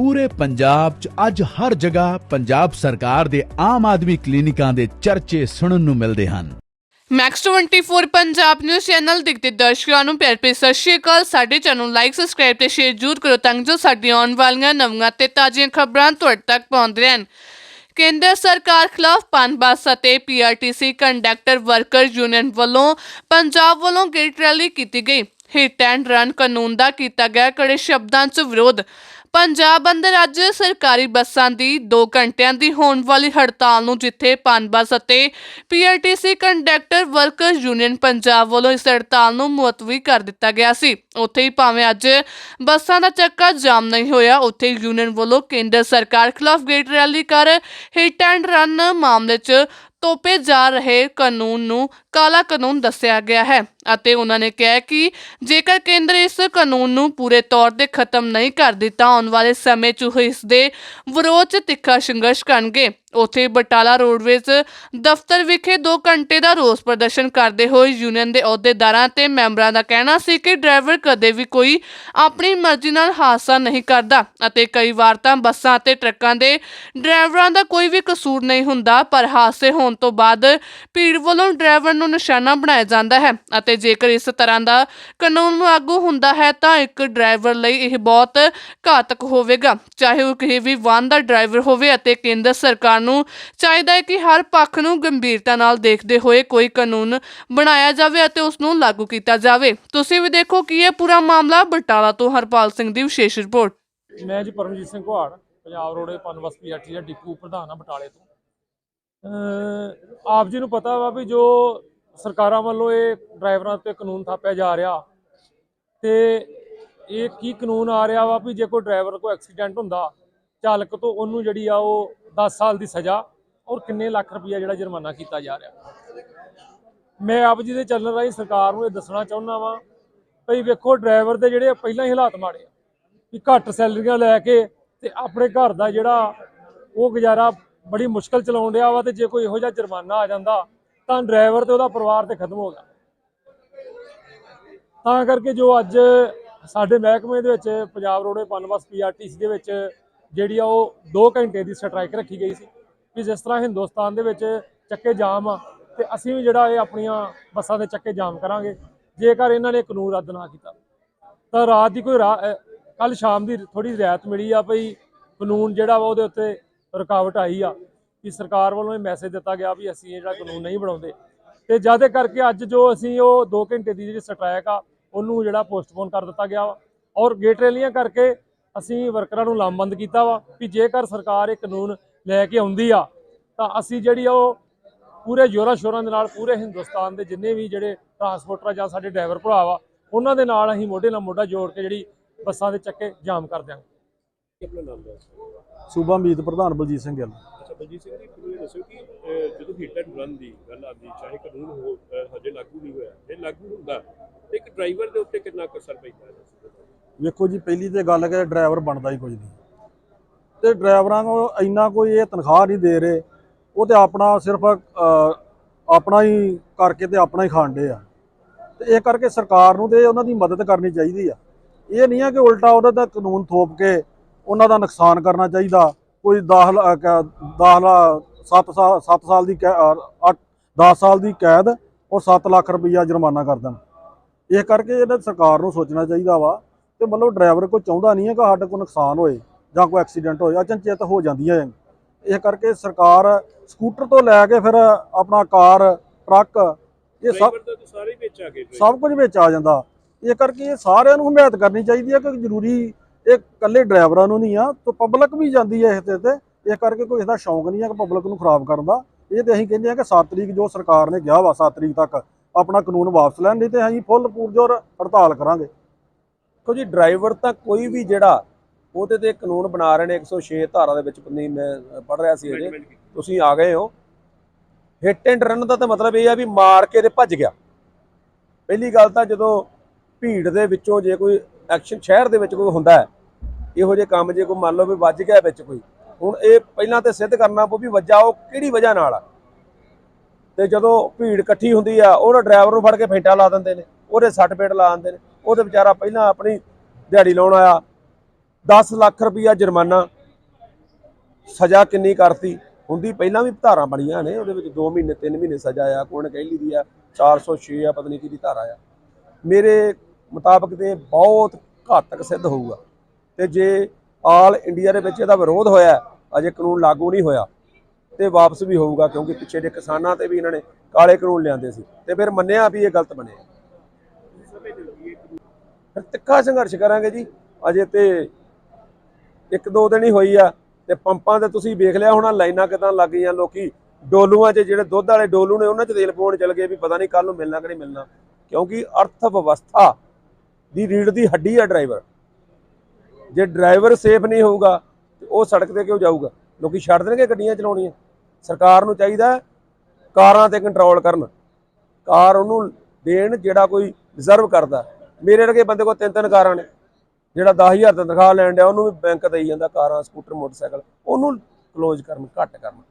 ਪੂਰੇ ਪੰਜਾਬ 'ਚ ਅੱਜ ਹਰ ਜਗ੍ਹਾ ਪੰਜਾਬ ਸਰਕਾਰ ਦੇ ਆਮ ਆਦਮੀ ਕਲੀਨਿਕਾਂ ਦੇ ਚਰਚੇ ਸੁਣਨ ਨੂੰ ਮਿਲਦੇ ਹਨ। ਮੈਕਸ 24 ਪੰਜਾਬ ਨਿਊਜ਼ ਚੈਨਲ ਦੇਖਦੇ ਦਰਸ਼ਕਾਂ ਨੂੰ ਪਿਆਰ ਭਰੀ ਸਤਿ ਸ਼੍ਰੀ ਅਕਾਲ। ਸਾਡੇ ਚੈਨਲ ਲਾਈਕ ਸਬਸਕ੍ਰਾਈਬ ਤੇ ਸ਼ੇਅਰ ਜ਼ਰੂਰ ਕਰੋ ਤਾਂ ਜੋ ਸਾਡੀਆਂ ਆਉਣ ਵਾਲੀਆਂ ਨਵੀਆਂ ਤੇ ਤਾਜ਼ੀਆਂ ਖਬਰਾਂ ਤੁਹਾਡੇ ਤੱਕ ਪਹੁੰਚਦੇ ਰਹਿਣ। ਕੇਂਦਰ ਸਰਕਾਰ ਖਿਲਾਫ ਪਨ ਅਤੇ ਪੀਆਰਟੀਸੀ ਕੰਡਕਟਰ ਵਰਕਰ ਯੂਨੀਅਨ ਵੱਲੋਂ ਪੰਜਾਬ ਵੱਲੋਂ ਗੇਟ ਰੈਲੀ ਕੀਤੀ ਗਈ। ਹਿੱਟ ਐਂਡ ਰਨ ਕਾਨੂੰਨ ਦਾ ਕੀਤਾ ਗਿਆ, ਕੜੇ ਸ਼ਬਦਾਂ 'ਚ ਵਿਰੋਧ। ਪੰਜਾਬ ਅੰਦਰ ਅੱਜ ਸਰਕਾਰੀ ਬੱਸਾਂ ਦੀ 2 ਘੰਟਿਆਂ ਦੀ ਹੋਣ ਵਾਲੀ ਹੜਤਾਲ ਨੂੰ ਜਿੱਥੇ ਪਨ ਬੱਸ ਅਤੇ PRTC conductor worker union Punjab ਵੱਲੋਂ ਇਸ ਹੜਤਾਲ ਨੂੰ ਮੁਅਤਵੀ ਕਰ ਦਿੱਤਾ ਗਿਆ ਸੀ। ਉੱਥੇ ਹੀ ਭਾਵੇਂ ਅੱਜ ਬੱਸਾਂ ਦਾ ਚੱਕਾ ਜਾਮ ਨਹੀਂ ਹੋਇਆ, ਉੱਥੇ ਯੂਨੀਅਨ ਵੱਲੋਂ ਕੇਂਦਰ ਸਰਕਾਰ ਖਿਲਾਫ ਗੇਟ ਰੈਲੀ ਕਰ ਹਿੱਟ ਐਂਡ ਰਨ ਮਾਮਲੇ 'ਚ ਤੋਪੇ ਜਾ ਰਹੇ ਕਾਨੂੰਨ ਨੂੰ ਕਾਲਾ ਕਾਨੂੰਨ ਦੱਸਿਆ ਗਿਆ ਹੈ ਅਤੇ ਉਹਨਾਂ ਨੇ ਕਿਹਾ ਕਿ ਜੇਕਰ ਕੇਂਦਰ ਇਸ ਕਾਨੂੰਨ ਨੂੰ ਪੂਰੇ ਤੌਰ ਤੇ ਖਤਮ ਨਹੀਂ ਕਰ ਦਿੱਤਾ, ਆਉਣ ਵਾਲੇ ਸਮੇਂ 'ਚ ਉਹ ਇਸ ਦੇ ਵਿਰੋਧ 'ਚ ਤਿੱਖਾ ਸੰਘਰਸ਼ ਕਰਨਗੇ। ਉੱਥੇ ਬਟਾਲਾ ਰੋਡਵੇਜ਼ ਦਫ਼ਤਰ ਵਿਖੇ 2 ਘੰਟੇ ਦਾ ਰੋਸ ਪ੍ਰਦਰਸ਼ਨ ਕਰਦੇ ਹੋਏ ਯੂਨੀਅਨ ਦੇ ਅਹੁਦੇਦਾਰਾਂ ਤੇ ਮੈਂਬਰਾਂ ਦਾ ਕਹਿਣਾ ਸੀ ਕਿ ਡਰਾਈਵਰ ਕਦੇ ਵੀ ਕੋਈ ਆਪਣੀ ਮਰਜ਼ੀ ਨਾਲ ਹਾਦਸਾ ਨਹੀਂ ਕਰਦਾ ਅਤੇ ਕਈ ਵਾਰ ਤਾਂ ਬੱਸਾਂ ਅਤੇ ਟਰੱਕਾਂ ਦੇ ਡਰਾਈਵਰਾਂ ਦਾ ਕੋਈ ਵੀ ਕਸੂਰ ਨਹੀਂ ਹੁੰਦਾ, ਪਰ ਹਾਦਸੇ ਹੋਣ ਤੋਂ ਬਾਅਦ ਭੀੜ ਵੱਲੋਂ ਡਰਾਈਵਰ ਨੂੰ ਨਿਸ਼ਾਨਾ ਬਣਾਇਆ ਜਾਂਦਾ ਹੈ ਅਤੇ ਜੇਕਰ ਇਸ ਤਰ੍ਹਾਂ ਦਾ ਕਾਨੂੰਨ ਲਾਗੂ ਹੁੰਦਾ ਹੈ ਤਾਂ ਇੱਕ ਡਰਾਈਵਰ ਲਈ ਇਹ ਬਹੁਤ ਘਾਤਕ ਹੋਵੇਗਾ। ਚਾਹੇ ਉਹ ਕਿਸੇ ਵੀ ਵਾਹਨ ਦਾ ਡਰਾਈਵਰ ਹੋਵੇ ਅਤੇ ਕੇਂਦਰ ਸਰਕਾਰ ਨੂੰ ਚਾਹੀਦਾ ਹੈ ਕਿ ਹਰ ਪੱਖ ਨੂੰ ਗੰਭੀਰਤਾ ਨਾਲ ਦੇਖਦੇ ਹੋਏ ਕੋਈ ਕਾਨੂੰਨ ਬਣਾਇਆ ਜਾਵੇ ਅਤੇ ਉਸ ਨੂੰ ਲਾਗੂ ਕੀਤਾ ਜਾਵੇ। ਤੁਸੀਂ ਵੀ ਦੇਖੋ ਕਿ ਇਹ ਪੂਰਾ ਮਾਮਲਾ ਬਟਾਲਾ ਤੋਂ ਹਰਪਾਲ ਸਿੰਘ ਦੀ ਵਿਸ਼ੇਸ਼ ਰਿਪੋਰਟ। ਮੈਂ ਜੀ ਪਰਮਜੀਤ ਸਿੰਘ ਘੁਆੜ ਪੰਜਾਬ ਰੋਡੇ ਪਨਵਸ ਪੀਆਰਟੀ ਦਾ ਡਿਪੂ ਪ੍ਰਧਾਨ ਆ ਬਟਾਲੇ ਤੋਂ। ਆਪ ਜੀ ਨੂੰ ਪਤਾ ਵਾ ਵੀ ਜੋ ਸਰਕਾਰਾਂ ਵੱਲੋਂ ਇਹ ਡਰਾਈਵਰਾਂ ਤੇ ਕਾਨੂੰਨ ਥਾਪਿਆ ਜਾ ਰਿਹਾ। ਤੇ ਇਹ ਕੀ ਕਾਨੂੰਨ ਆ ਰਿਹਾ ਵਾ ਵੀ ਜੇ ਕੋਈ ਡਰਾਈਵਰ ਕੋਈ ਐਕਸੀਡੈਂਟ ਹੁੰਦਾ, ਚਾਲਕ ਤੋਂ ਉਹਨੂੰ ਜਿਹੜੀ ਆ ਉਹ 10 ਸਾਲ ਦੀ ਸਜ਼ਾ ਔਰ ਕਿੰਨੇ ਲੱਖ ਰੁਪਇਆ ਜਿਹੜਾ ਜੁਰਮਾਨਾ ਕੀਤਾ ਜਾ ਰਿਹਾ। ਮੈਂ ਆਪ ਜੀ ਦੇ ਚੱਲਣ ਰਾਹੀਂ ਸਰਕਾਰ ਨੂੰ ਇਹ ਦੱਸਣਾ ਚਾਹੁੰਦਾ ਵਾਂ, ਭਈ ਵੇਖੋ ਡਰਾਈਵਰ ਦੇ ਜਿਹੜੇ ਪਹਿਲਾਂ ਹੀ ਹਾਲਾਤ ਮਾੜੇ ਆ, ਵੀ ਘੱਟ ਸੈਲਰੀਆਂ ਲੈ ਕੇ ਤੇ ਆਪਣੇ ਘਰ ਦਾ ਜਿਹੜਾ ਉਹ ਗੁਜ਼ਾਰਾ ਬੜੀ ਮੁਸ਼ਕਲ ਚਲਾਉਣ ਡਿਆ ਵਾ ਤੇ ਜੇ ਕੋਈ ਇਹੋ ਜਿਹਾ ਜੁਰਮਾਨਾ ਆ ਜਾਂਦਾ ਤਾਂ ਡਰਾਈਵਰ ਤੇ ਉਹਦਾ ਪਰਿਵਾਰ ਤੇ ਖਤਮ ਹੋ ਗਿਆ। ਤਾਂ ਕਰਕੇ ਜੋ ਅੱਜ ਸਾਡੇ ਮਹਿਕਮੇ ਦੇ ਵਿੱਚ ਪੰਜਾਬ ਰੋਡੇ ਪਨਬਸ ਪੀਆਰਟੀਸੀ ਦੇ ਵਿੱਚ ਜਿਹੜੀ ਆ ਉਹ 2 ਘੰਟੇ ਦੀ ਸਟ੍ਰਾਈਕ ਰੱਖੀ ਗਈ ਸੀ ਵੀ ਜਿਸ ਤਰ੍ਹਾਂ ਹਿੰਦੁਸਤਾਨ ਦੇ ਵਿੱਚ ਚੱਕੇ ਜਾਮ ਆ ਤੇ ਅਸੀਂ ਵੀ ਜਿਹੜਾ ਇਹ ਆਪਣੀਆਂ ਬੱਸਾਂ ਦੇ ਚੱਕੇ ਜਾਮ ਕਰਾਂਗੇ, ਜੇਕਰ ਇਹਨਾਂ ਨੇ ਕਾਨੂੰਨ ਰੱਦ ਨਾ ਕੀਤਾ। ਤਾਂ ਰਾਤ ਦੀ ਕੋਈ ਕੱਲ ਸ਼ਾਮ ਦੀ ਥੋੜੀ ਰਿਆਇਤ ਮਿਲੀ ਆ ਭਈ ਕਾਨੂੰਨ ਜਿਹੜਾ ਵਾ ਉਹਦੇ ਉੱਤੇ ਰੁਕਾਵਟ ਆਈ ਆ। ਕਿ ਸਰਕਾਰ ਵੱਲੋਂ ਇਹ ਮੈਸੇਜ ਦਿੱਤਾ ਗਿਆ ਵੀ ਅਸੀਂ ਇਹ ਜਿਹੜਾ ਕਾਨੂੰਨ ਨਹੀਂ ਬਣਾਉਂਦੇ। ਤੇ ਜ਼ਿਆਦਾ ਕਰਕੇ ਅੱਜ ਜੋ ਅਸੀਂ ਉਹ 2 ਘੰਟੇ ਦੀ ਜਿਹੜੀ ਸਟ੍ਰਾਈਕ ਆ, ਉਹਨੂੰ ਜਿਹੜਾ ਪੋਸਟਪੋਨ ਕਰ ਦਿੱਤਾ ਗਿਆ ਵਾ। ਔਰ ਗੇਟ ਰੈਲੀਆਂ ਕਰਕੇ ਅਸੀਂ ਵਰਕਰਾਂ ਨੂੰ ਲਾਮਬੰਦ ਕੀਤਾ ਵਾ ਕਿ ਜੇਕਰ ਸਰਕਾਰ ਇਹ ਕਾਨੂੰਨ ਲੈ ਕੇ ਆਉਂਦੀ ਆ, ਤਾਂ ਅਸੀਂ ਜਿਹੜੀ ਆ ਉਹ ਪੂਰੇ ਜ਼ੋਰਾਂ ਸ਼ੋਰਾਂ ਦੇ ਨਾਲ ਪੂਰੇ ਹਿੰਦੁਸਤਾਨ ਦੇ ਜਿੰਨੇ ਵੀ ਜਿਹੜੇ ਟਰਾਂਸਪੋਰਟਰ ਜਾਂ ਸਾਡੇ ਡਰਾਈਵਰ ਭਰਾ ਵਾ, ਉਹਨਾਂ ਦੇ ਨਾਲ ਅਸੀਂ ਮੋਢੇ ਨਾਲ ਮੋਢਾ ਜੋੜ ਕੇ ਜਿਹੜੀ ਬੱਸਾਂ ਦੇ ਚੱਕੇ ਜਾਮ ਕਰ ਦਿਆਂਗੇ। ਸੂਬਾ ਮੀਤ ਪ੍ਰਧਾਨ ਬਲਜੀਤ ਸਿੰਘ ਗਿੱਲ। ਬਲਜੀਤ ਸਿੰਘ ਜੀ ਮੈਨੂੰ ਇਹ ਦੱਸੋ ਕਿ ਅਹ, ਜਦੋਂ ਹਿੱਟ ਐਂਡ ਰਨ ਦੀ ਗੱਲ ਆਉਂਦੀ ਚਾਹੇ ਕਾਨੂੰਨ ਹੋ ਅਹ, ਹਜੇ ਲਾਗੂ ਨਹੀਂ ਹੋਇਆ ਜੇ ਲਾਗੂ ਹੁੰਦਾ ਤੇ ਇੱਕ ਡਰਾਈਵਰ ਦੇ ਉੱਤੇ ਕਿੰਨਾ ਕੁ ਅਸਰ ਪੈਂਦਾ ਹੈ? ਵੇਖੋ ਜੀ ਪਹਿਲੀ ਤੇ ਗੱਲ ਕਿ ਡਰਾਈਵਰ ਬਣਦਾ ਹੀ ਕੁਝ ਨਹੀਂ। ਤੇ ਡਰਾਈਵਰਾਂ ਨੂੰ ਇੰਨਾ ਕੋਈ ਇਹ ਤਨਖਾਹ ਨਹੀਂ ਦੇ ਰਹੇ ਉਹ ਤੇ ਆਪਣਾ ਸਿਰਫ ਅਹ, ਆਪਣਾ ਹੀ ਕਰਕੇ ਤੇ ਆਪਣਾ ਹੀ ਖਾਂਦੇ ਆ। ਤੇ ਇਹ ਕਰਕੇ ਸਰਕਾਰ ਨੂੰ ਤੇ ਉਹਨਾਂ ਦੀ ਮਦਦ ਕਰਨੀ ਚਾਹੀਦੀ ਆ। ਇਹ ਨਹੀਂ ਆ ਕਿ ਉਲਟਾ ਉਹਦਾ ਤਾਂ ਕਾਨੂੰਨ ਥੋਪ ਕੇ ਉਹਨਾਂ ਦਾ ਨੁਕਸਾਨ ਕਰਨਾ ਚਾਹੀਦਾ ਕੋਈ 10 10 7 ਸਾਲ 7 ਸਾਲ ਦੀ 10 ਸਾਲ ਦੀ ਕੈਦ ਔਰ 7 ਲੱਖ ਰੁਪਈਆ ਜੁਰਮਾਨਾ ਕਰ ਦੇਣ। ਇਹ ਕਰਕੇ ਇਹਨਾਂ ਸਰਕਾਰ ਨੂੰ ਸੋਚਣਾ ਚਾਹੀਦਾ ਵਾ ਤੇ ਮਤਲਬ ਡਰਾਈਵਰ ਕੋਈ ਚਾਹੁੰਦਾ ਨਹੀਂ ਹੈ ਕਿ ਸਾਡੇ ਕੋਲ ਨੁਕਸਾਨ ਹੋਏ ਜਾਂ ਕੋਈ ਐਕਸੀਡੈਂਟ ਹੋਏ ਅਚਨਚੇਤ ਹੋ ਜਾਂਦੀਆਂ ਹੈ। ਇਹ ਕਰਕੇ ਸਰਕਾਰ ਸਕੂਟਰ ਤੋਂ ਲੈ ਕੇ ਫਿਰ ਆਪਣਾ ਕਾਰ ਟਰੱਕ ਇਹ ਸਭ ਸਭ ਕੁਝ ਵਿੱਚ ਆ ਜਾਂਦਾ। ਇਹ ਕਰਕੇ ਇਹ ਸਾਰਿਆਂ ਨੂੰ ਹਮਾਇਤ ਕਰਨੀ ਚਾਹੀਦੀ ਹੈ ਕਿ ਜ਼ਰੂਰੀ ਇਹ ਇਕੱਲੇ ਡਰਾਈਵਰਾਂ ਨੂੰ ਨਹੀਂ ਆ ਤੇ ਪਬਲਿਕ ਵੀ ਜਾਂਦੀ ਹੈ ਇਸ ਤੇ ਤੇ। ਇਹ ਕਰਕੇ ਕੋਈ ਇਹਦਾ ਸ਼ੌਂਕ ਨਹੀਂ ਹੈ ਕਿ ਪਬਲਿਕ ਨੂੰ ਖਰਾਬ ਕਰਨ ਦਾ। ਇਹ ਤੇ ਅਸੀਂ ਕਹਿੰਦੇ ਆ ਕਿ 7 ਤਰੀਕ ਜੋ ਸਰਕਾਰ ਨੇ ਕਿਹਾ ਵਾ 7 ਤਰੀਕ ਤੱਕ ਆਪਣਾ ਕਾਨੂੰਨ ਵਾਪਸ ਲੈਣ ਨਹੀਂ ਤੇ ਅਸੀਂ ਫੁੱਲ ਪੂਰਜੋਰ ਹੜਤਾਲ ਕਰਾਂਗੇ। ਦੇਖੋ ਜੀ ਡਰਾਈਵਰ ਤਾਂ ਕੋਈ ਵੀ ਜਿਹੜਾ ਉਹਦੇ ਤੇ ਕਾਨੂੰਨ ਬਣਾ ਰਹੇ ਨੇ 106 ਧਾਰਾ ਦੇ ਵਿੱਚ ਪੰਨੀ ਮੈਂ ਪੜ ਰਿਹਾ ਸੀ ਅਜੇ। ਤੁਸੀਂ ਆ ਗਏ ਹੋ। ਹਿੱਟ ਐਂਡ ਰਨ ਦਾ ਤਾਂ ਮਤਲਬ ਇਹ ਆ ਵੀ ਮਾਰ ਕੇ ਤੇ ਭੱਜ ਗਿਆ। ਪਹਿਲੀ ਗੱਲ ਤਾਂ ਜਦੋਂ ਭੀੜ ਦੇ ਵਿੱਚੋਂ ਜੇ ਕੋਈ ਐਕਸ਼ਨ ਸ਼ਹਿਰ ਦੇ ਵਿੱਚ ਕੋਈ ਹੁੰਦਾ ਹੈ। ਇਹੋ ਜਿਹੇ ਕੰਮ ਜੇ ਕੋਈ ਮੰਨ ਲਓ ਵੀ ਵੱਜ ਗਿਆ ਵਿੱਚ ਕੋਈ, ਹੁਣ ਇਹ ਪਹਿਲਾਂ ਤੇ ਸਿੱਧ ਕਰਨਾ ਪਊ ਵੀ ਵੱਜਾ ਉਹ ਕਿਹੜੀ ਵਜ੍ਹਾ ਨਾਲ ਆ। ਤੇ ਜਦੋਂ ਭੀੜ ਇਕੱਠੀ ਹੁੰਦੀ ਆ ਉਹਨਾਂ ਡਰਾਈਵਰ ਨੂੰ ਫੜ ਕੇ ਫੇਂਟਾ ਲਾ ਦਿੰਦੇ ਨੇ, ਉਹਦੇ ਸੱਟ ਪੇਟ ਲਾ ਦਿੰਦੇ ਨੇ ਉਹ ਉਹਦੇ ਵਿਚਾਰਾ ਪਹਿਲਾਂ ਆਪਣੀ ਦਿਹਾੜੀ ਲਾਉਣ ਆਇਆ। 10 ਲੱਖ ਰੁਪਈਆ ਜੁਰਮਾਨਾ, ਸਜ਼ਾ ਕਿੰਨੀ ਕਰਤੀ। ਹੁੰਦੀ ਪਹਿਲਾਂ ਵੀ ਧਾਰਾਂ ਬਣੀਆਂ ਨੇ, ਉਹਦੇ ਵਿੱਚ 2 ਮਹੀਨੇ 3 ਮਹੀਨੇ ਸਜ਼ਾ ਆ, ਕੋਣ ਕਹਿਲੀ ਦੀ ਆ 406 ਆ ਪਤਨੀ ਨਹੀਂ ਦੀ ਧਾਰਾ ਆ। ਮੇਰੇ ਮੁਤਾਬਕ ਤੇ ਬਹੁਤ ਘਾਤਕ ਸਿੱਧ ਹੋਊਗਾ। ਤੇ ਜੇ ਆਲ ਇੰਡੀਆ ਦੇ ਵਿੱਚ ਇਹਦਾ ਵਿਰੋਧ ਹੋਇਆ, ਅਜੇ ਕਾਨੂੰਨ ਲਾਗੂ ਨਹੀਂ ਹੋਇਆ, ਤੇ ਵਾਪਸ ਵੀ ਹੋਊਗਾ, ਕਿਉਂਕਿ ਪਿੱਛੇ ਦੇ ਕਿਸਾਨਾਂ ਤੇ ਵੀ ਇਹਨਾਂ ਨੇ ਕਾਲੇ ਕਾਨੂੰਨ ਲਿਆਂਦੇ ਸੀ। ਤੇ ਫਿਰ ਮੰਨਿਆ ਵੀ ਇਹ ਗਲਤ ਬਣਿਆ। ਫਿਰ ਤਿੱਖਾ ਸੰਘਰਸ਼ ਕਰਾਂਗੇ ਜੀ। ਅਜੇ ਤੇ ਇੱਕ ਦੋ ਦਿਨ ਹੀ ਹੋਈ ਆ, ਤੇ ਪੰਪਾਂ ਤੇ ਤੁਸੀਂ ਵੇਖ ਲਿਆ ਹੋਣਾ, ਲਾਈਨਾਂ ਕਿਦਾਂ ਲੱਗ ਗਈਆਂ ਲੋਕੀ। ਡੋਲੂਆਂ 'ਚ ਜਿਹੜੇ ਦੁੱਧ ਵਾਲੇ ਡੋਲੂ ਨੇ, ਉਹਨਾਂ 'ਚ ਤੇਲ ਪਾਉਣ ਚਲ ਗਏ ਵੀ ਪਤਾ ਨਹੀਂ ਕੱਲ ਨੂੰ ਮਿਲਣਾ ਕਿ ਨਹੀਂ ਮਿਲਣਾ। ਕਿਉਂਕਿ ਅਰਥ ਵਿਵਸਥਾ ਦੀ ਰੀੜ ਦੀ ਹੱਡੀ ਆ ਡਰਾਈਵਰ। ਜੇ ਡਰਾਈਵਰ ਸੇਫ ਨਹੀਂ ਹੋਊਗਾ, ਤੇ ਉਹ ਸੜਕ ਤੇ ਕਿਉਂ ਜਾਊਗਾ? ਲੋਕੀ ਛੱਡ ਦੇਣਗੇ ਗੱਡੀਆਂ ਚਲਾਉਣੀਆਂ। ਸਰਕਾਰ ਨੂੰ ਚਾਹੀਦਾ ਕਾਰਾਂ ਤੇ ਕੰਟਰੋਲ ਕਰਨ। ਕਾਰ ਉਹਨੂੰ ਦੇਣ ਜਿਹੜਾ ਕੋਈ ਰਿਜ਼ਰਵ ਕਰਦਾ। ਮੇਰੇ ਵਰਗੇ ਬੰਦੇ ਕੋਲ ਤਿੰਨ ਤਿੰਨ ਕਾਰਾਂ ਨੇ, ਜਿਹੜਾ 10000 ਦੀ ਤਨਖਾਹ ਲੈਣ ਡਿਆ, ਉਹਨੂੰ ਵੀ ਬੈਂਕ ਦੇਈ ਜਾਂਦਾ ਕਾਰਾਂ ਸਕੂਟਰ ਮੋਟਰਸਾਈਕਲ। ਉਹਨੂੰ ਕਲੋਜ਼ ਕਰਨ, ਘੱਟ ਕਰਨ।